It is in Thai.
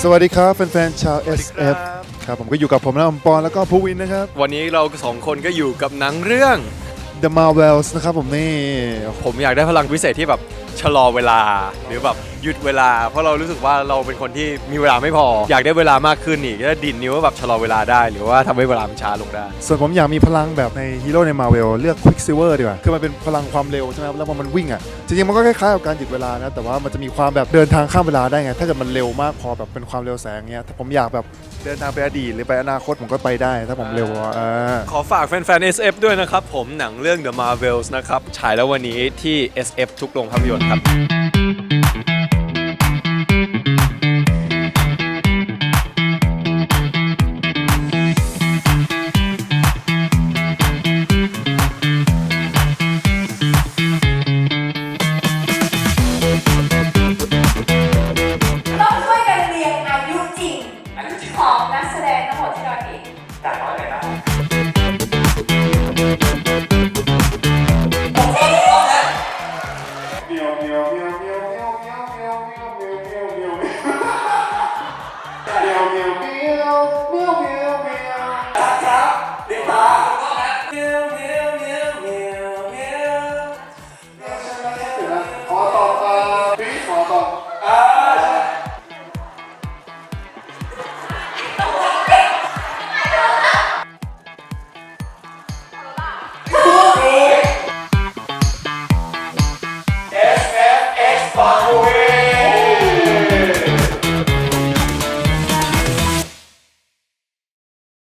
สวัสดีครับแฟนๆชาว SF ครับผมก็อยู่กับผมนะอมปอนแล้วก็ภูวินนะครับ วันนี้เราสองคนก็อยู่กับหนังเรื่อง The Marvels นะครับผมนี่ ผมอยากได้พลังพิเศษที่แบบ ชะลอเวลา หรือแบบหยุดเวลา เพราะเรารู้สึกว่าเราเป็นคนที่มีเวลาไม่พอ อยากได้เวลามากขึ้นอีกจะดินนิ้วว่าแบบชะลอเวลาได้ หรือว่าทำให้เวลามันช้าลงได้ ส่วนผมอยากมีพลังแบบในฮีโร่ใน Marvel เลือก Quicksilver ดีกว่า คือมันเป็นพลังความเร็วใช่ไหมครับแล้วพอมันวิ่งอะ จริงๆ มันก็คล้ายๆกับการหยุดเวลานะ แต่ว่ามันจะมีความแบบเดินทางข้ามเวลาได้ไง ถ้าเกิดมันเร็วมากพอแบบเป็นความเร็วแสงเงี้ยถ้าผมอยากแบบเดินทางไปอดีตหรือไปอนาคตผมก็ไปได้ ถ้าผมเร็วอะอ่าขอฝากแฟนๆ SF ด้วยนะครับ ผมหนังเรื่อง The Marvels นะครับ ฉายแล้ววันนี้ที่ SF ทุกโรงภาพยนตร์ครับต้องช่วยกันเรียยงอายุจริงของนักแสดงทั้งหมดที่เราเห็น จากร้อยเลยนะ